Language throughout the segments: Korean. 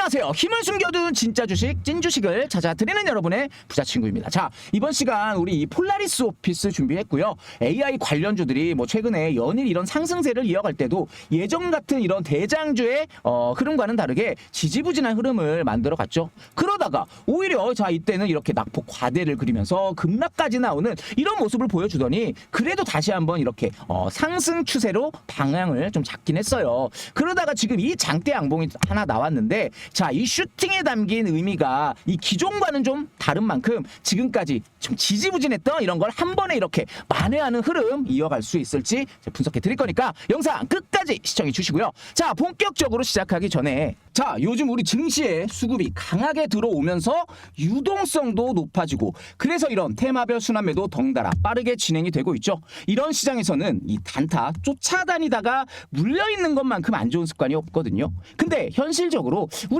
안녕하세요. 힘을 숨겨둔 진짜 주식, 찐 주식을 찾아드리는 여러분의 부자 친구입니다. 자, 이번 시간 우리 이 폴라리스 오피스 준비했고요. AI 관련주들이 뭐 최근에 연일 이런 상승세를 이어갈 때도 예전 같은 이런 대장주의 어, 흐름과는 다르게 지지부진한 흐름을 만들어 갔죠. 그러다가 오히려 자 이때는 이렇게 낙폭 과대를 그리면서 급락까지 나오는 이런 모습을 보여주더니 그래도 다시 한번 이렇게 어, 상승 추세로 방향을 좀 잡긴 했어요. 그러다가 지금 이 장대 양봉이 하나 나왔는데 자 이 슈팅에 담긴 의미가 이 기존과는 좀 다른 만큼 지금까지 좀 지지부진했던 이런 걸 한 번에 이렇게 만회하는 흐름 이어갈 수 있을지 분석해 드릴 거니까 영상 끝까지 시청해 주시고요. 자 본격적으로 시작하기 전에 자 요즘 우리 증시에 수급이 강하게 들어오면서 유동성도 높아지고 그래서 이런 테마별 순환매도 덩달아 빠르게 진행이 되고 있죠. 이런 시장에서는 이 단타 쫓아다니다가 물려 있는 것만큼 안 좋은 습관이 없거든요. 근데 현실적으로 우리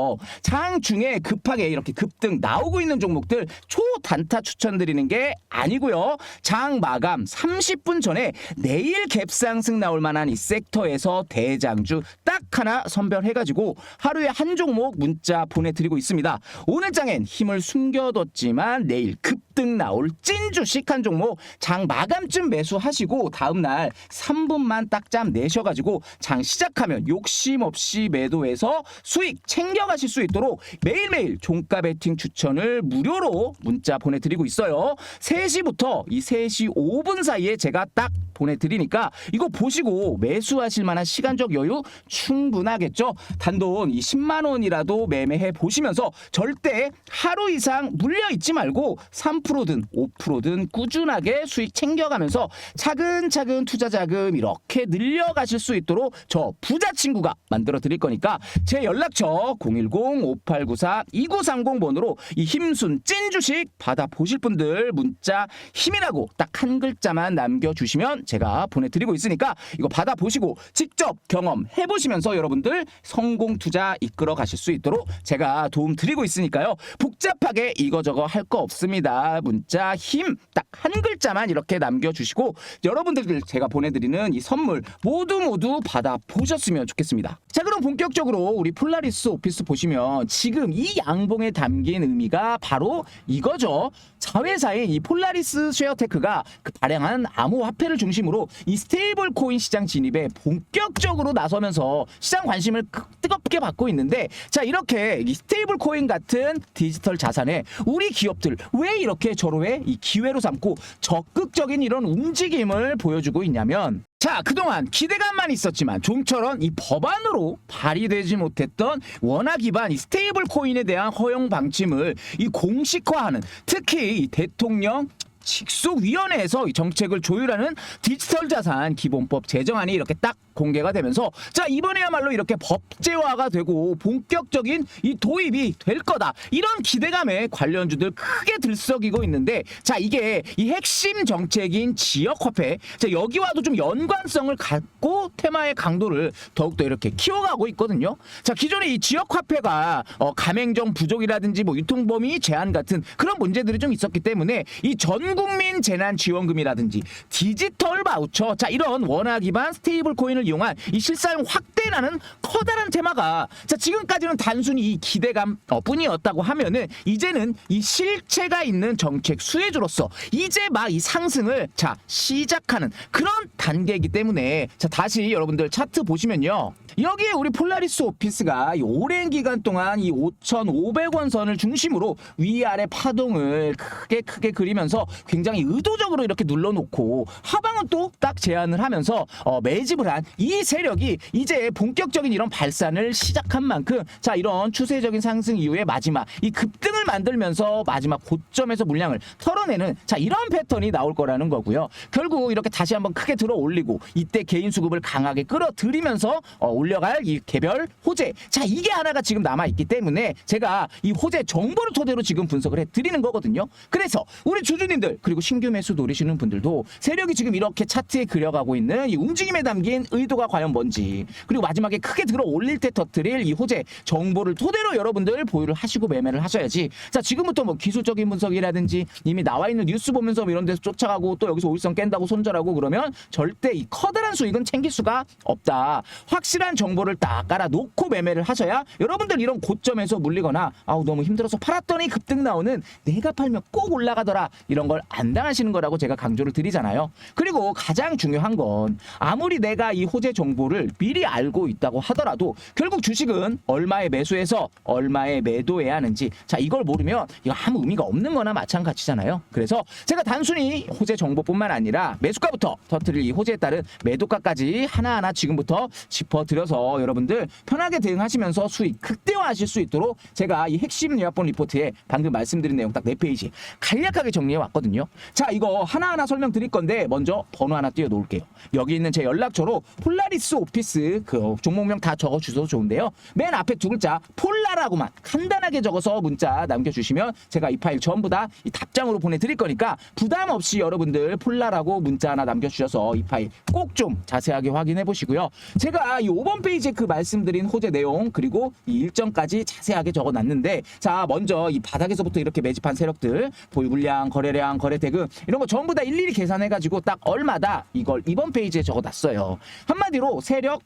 장 중에 급하게 이렇게 급등 나오고 있는 종목들 초단타 추천드리는 게 아니고요. 장 마감 30분 전에 내일 갭상승 나올 만한 이 섹터에서 대장주 딱 하나 선별해가지고 하루에 한 종목 문자 보내드리고 있습니다. 오늘 장엔 힘을 숨겨뒀지만 내일 급 등 나올 찐 주식 한 종목 장 마감쯤 매수하시고 다음날 3분만 딱잠 내셔가지고 장 시작하면 욕심 없이 매도해서 수익 챙겨가실 수 있도록 매일매일 종가 베팅 추천을 무료로 문자 보내드리고 있어요. 3시부터 이 3시 5분 사이에 제가 딱 보내드리니까 이거 보시고 매수하실 만한 시간적 여유 충분하겠죠. 단돈 이 10만 원이라도 매매해 보시면서 절대 하루 이상 물려 있지 말고 3%든 5%든 꾸준하게 수익 챙겨가면서 차근차근 투자 자금 이렇게 늘려가실 수 있도록 저 부자 친구가 만들어 드릴 거니까 제 연락처 010-5894-2930 번으로 이 힘순 찐 주식 받아 보실 분들 문자 힘이라고 딱 한 글자만 남겨주시면 제가 보내드리고 있으니까 이거 받아 보시고 직접 경험해 보시면서 여러분들 성공 투자 이끌어 가실 수 있도록 제가 도움 드리고 있으니까요. 복잡하게 이거저거 할 거 없습니다. 문자 힘 딱 한 글자만 이렇게 남겨주시고 여러분들 제가 보내드리는 이 선물 모두 모두 받아 보셨으면 좋겠습니다. 자 그럼 본격적으로 우리 폴라리스 오피스 보시면 지금 이 양봉에 담긴 의미가 바로 이거죠. 자회사인 이 폴라리스 쉐어테크가 그 발행한 암호화폐를 중심으로 이 스테이블 코인 시장 진입에 본격적으로 나서면서 시장 관심을 크- 뜨겁게 받고 있는데 자 이렇게 이 스테이블 코인 같은 디지털 자산에 우리 기업들 왜 이렇게 저로에 이 기회로 삼고 적극적인 이런 움직임을 보여주고 있냐면 자 그동안 기대감만 있었지만 좀처럼 이 법안으로 발의되지 못했던 원화 기반 이 스테이블 코인에 대한 허용 방침을 이 공식화하는 특히 이 대통령 직속위원회에서 이 정책을 조율하는 디지털 자산 기본법 제정안이 이렇게 딱 공개가 되면서 자 이번에야말로 이렇게 법제화가 되고 본격적인 이 도입이 될 거다. 이런 기대감에 관련주들 크게 들썩이고 있는데 자 이게 이 핵심 정책인 지역화폐 자 여기와도 좀 연관성을 갖고 테마의 강도를 더욱더 이렇게 키워가고 있거든요. 자 기존의 이 지역화폐가 어, 가맹점 부족이라든지 뭐 유통범위 제한 같은 그런 문제들이 좀 있었기 때문에 이전 국민 재난지원금이라든지 디지털 바우처 자 이런 원화 기반 스테이블 코인을 이용한 이 실사용 확대라는 커다란 테마가 자 지금까지는 단순히 이 기대감 어, 뿐이었다고 하면은 이제는 이 실체가 있는 정책 수혜주로서 이제 막 이 상승을 자 시작하는 그런 단계이기 때문에 자 다시 여러분들 차트 보시면요. 여기에 우리 폴라리스 오피스가 이 오랜 기간 동안 이 5,500원 선을 중심으로 위아래 파동을 크게 크게 그리면서 굉장히 의도적으로 이렇게 눌러놓고 하방은 또 딱 제한을 하면서 어, 매집을 한 이 세력이 이제 본격적인 이런 발산을 시작한 만큼 자 이런 추세적인 상승 이후에 마지막 이 급등을 만들면서 마지막 고점에서 물량을 털어내는 자 이런 패턴이 나올 거라는 거고요. 결국 이렇게 다시 한번 크게 들어 올리고 이때 개인 수급을 강하게 끌어들이면서 어, 올려갈 이 개별 호재 자 이게 하나가 지금 남아 있기 때문에 제가 이 호재 정보를 토대로 지금 분석을 해 드리는 거거든요. 그래서 우리 주주님들 그리고 신규 매수 노리시는 분들도 세력이 지금 이렇게 차트에 그려가고 있는 이 움직임에 담긴 의도가 과연 뭔지 그리고 마지막에 크게 들어 올릴 때 터뜨릴 이 호재 정보를 토대로 여러분들 보유를 하시고 매매를 하셔야지. 자 지금부터 뭐 기술적인 분석이라든지 이미 나와 있는 뉴스 보면서 뭐 이런 데서 쫓아가고 또 여기서 오일선 깬다고 손절하고 그러면 절대 이 커다란 수익은 챙길 수가 없다. 확실한 정보를 딱 깔아 놓고 매매를 하셔야 여러분들 이런 고점에서 물리거나 아우 너무 힘들어서 팔았더니 급등 나오는 내가 팔면 꼭 올라가더라 이런 걸안 당하시는 거라고 제가 강조를 드리잖아요 그리고 가장 중요한 건 아무리 내가 이 호재 정보를 미리 알고 있다고 하더라도 결국 주식은 얼마에 매수해서 얼마에 매도해야 하는지 자 이걸 모르면 이거 아무 의미가 없는 거나 마찬가지잖아요 그래서 제가 단순히 호재 정보뿐만 아니라 매수가부터 터트릴 이 호재에 따른 매도가까지 하나하나 지금부터 짚어드려서 여러분들 편하게 대응하시면서 수익 극대화하실 수 있도록 제가 이 핵심 요약본 리포트에 방금 말씀드린 내용 딱네 페이지 간략하게 정리해 왔거든요. 자, 이거 하나하나 설명드릴 건데 먼저 번호 하나 띄워 놓을게요. 여기 있는 제 연락처로 폴라리스 오피스 그 종목명 다 적어 주셔도 좋은데요. 맨 앞에 두 글자 폴라라고만 간단하게 적어서 문자 남겨 주시면 제가 이 파일 전부 다 이 답장으로 보내 드릴 거니까 부담 없이 여러분들 폴라라고 문자 하나 남겨 주셔서 이 파일 꼭 좀 자세하게 확인해 보시고요. 제가 이 5번 페이지에 그 말씀드린 호재 내용 그리고 이 일정까지 자세하게 적어 놨는데 자, 먼저 이 바닥에서부터 이렇게 매집한 세력들 보유 물량, 거래량, 거래 대금 이런 거 전부 다 일일이 계산해 가지고 딱 얼마다 이걸 이번 페이지에 적어 놨어요. 한마디로 세력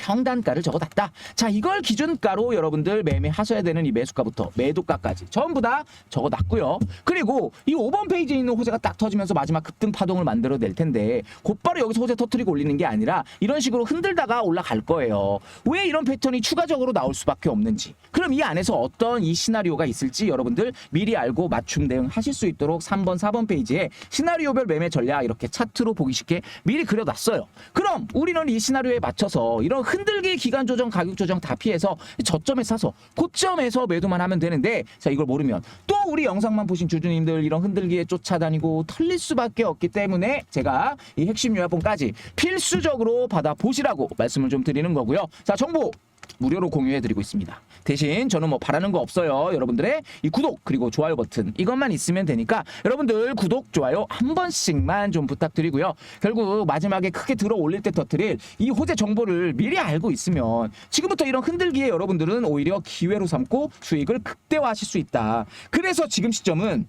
평단가를 적어놨다. 자, 이걸 기준가로 여러분들 매매하셔야 되는 이 매수가부터 매도가까지 전부 다 적어놨고요. 그리고 이 5번 페이지에 있는 호재가 딱 터지면서 마지막 급등 파동을 만들어낼 텐데 곧바로 여기서 호재 터트리고 올리는 게 아니라 이런 식으로 흔들다가 올라갈 거예요. 왜 이런 패턴이 추가적으로 나올 수밖에 없는지. 그럼 이 안에서 어떤 이 시나리오가 있을지 여러분들 미리 알고 맞춤 대응하실 수 있도록 3번, 4번 페이지에 시나리오별 매매 전략 이렇게 차트로 보기 쉽게 미리 그려놨어요. 그럼 우리는 이 시나리오에 맞춰서 이런 흔들기 기간 조정 가격 조정 다 피해서 저점에 사서 고점에서 매도만 하면 되는데 자 이걸 모르면 또 우리 영상만 보신 주주님들 이런 흔들기에 쫓아다니고 털릴 수밖에 없기 때문에 제가 이 핵심 요약본까지 필수적으로 받아 보시라고 말씀을 좀 드리는 거고요. 자 정보 무료로 공유해드리고 있습니다. 대신 저는 뭐 바라는 거 없어요. 여러분들의 이 구독 그리고 좋아요 버튼 이것만 있으면 되니까 여러분들 구독 좋아요 한 번씩만 좀 부탁드리고요. 결국 마지막에 크게 들어 올릴 때 터트릴 이 호재 정보를 미리 알고 있으면 지금부터 이런 흔들기에 여러분들은 오히려 기회로 삼고 수익을 극대화하실 수 있다. 그래서 지금 시점은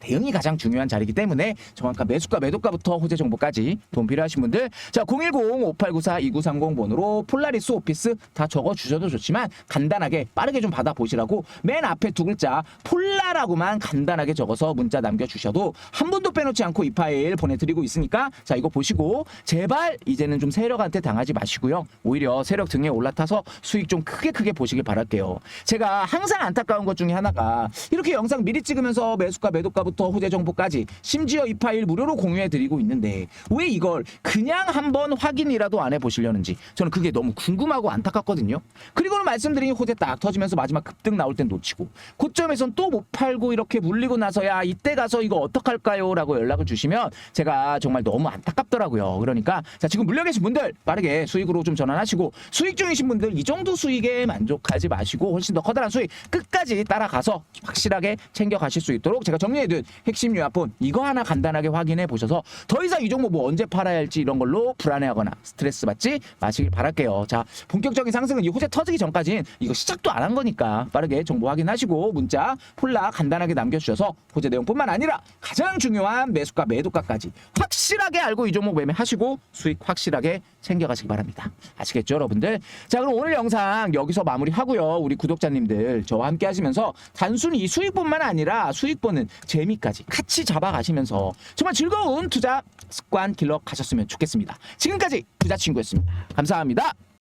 대응이 가장 중요한 자리이기 때문에 정확한 매수가 매도가부터 호재 정보까지 도움 필요하신 분들 자 010-5894-2930 번호로 폴라리스 오피스 다 적어 주셔도 좋지만 간단하게 빠르게 좀 받아 보시라고 맨 앞에 두 글자 폴라라고만 간단하게 적어서 문자 남겨 주셔도 한 분도 빼놓지 않고 이 파일 보내드리고 있으니까 자 이거 보시고 제발 이제는 좀 세력한테 당하지 마시고요. 오히려 세력 등에 올라타서 수익 좀 크게 크게 보시길 바랄게요. 제가 항상 안타까운 것 중에 하나가 이렇게 영상 미리 찍으면서 매수가 매도가 부터 호재 정보까지 심지어 이 파일 무료로 공유해 드리고 있는데 왜 이걸 그냥 한번 확인이라도 안 해 보시려는지 저는 그게 너무 궁금하고 안타깝거든요. 그리고는 말씀드린 호재 딱 터지면서 마지막 급등 나올 땐 놓치고 고점에선 또 못 팔고 이렇게 물리고 나서야 이때 가서 이거 어떡할까요? 라고 연락을 주시면 제가 정말 너무 안타깝더라고요. 그러니까 자 지금 물려 계신 분들 빠르게 수익으로 좀 전환하시고 수익 중이신 분들 이 정도 수익에 만족하지 마시고 훨씬 더 커다란 수익 끝까지 따라가서 확실하게 챙겨 가실 수 있도록 제가 정리해 둔 핵심 요약본 이거 하나 간단하게 확인해 보셔서 더 이상 이 종목 뭐 언제 팔아야 할지 이런 걸로 불안해하거나 스트레스 받지 마시길 바랄게요. 자 본격적인 상승은 이 호재 터지기 전까지는 이거 시작도 안 한 거니까 빠르게 정보 확인하시고 문자 폴라 간단하게 남겨주셔서 호재 내용뿐만 아니라 가장 중요한 매수가 매도가까지 확실하게 알고 이 종목 매매하시고 수익 확실하게 챙겨가시기 바랍니다. 아시겠죠 여러분들? 자 그럼 오늘 영상 여기서 마무리하고요. 우리 구독자님들 저와 함께 하시면서 단순히 이 수익뿐만 아니라 수익 보는 재미까지 같이 잡아가시면서 정말 즐거운 투자 습관 길러 가셨으면 좋겠습니다. 지금까지 부자 친구였습니다. 감사합니다.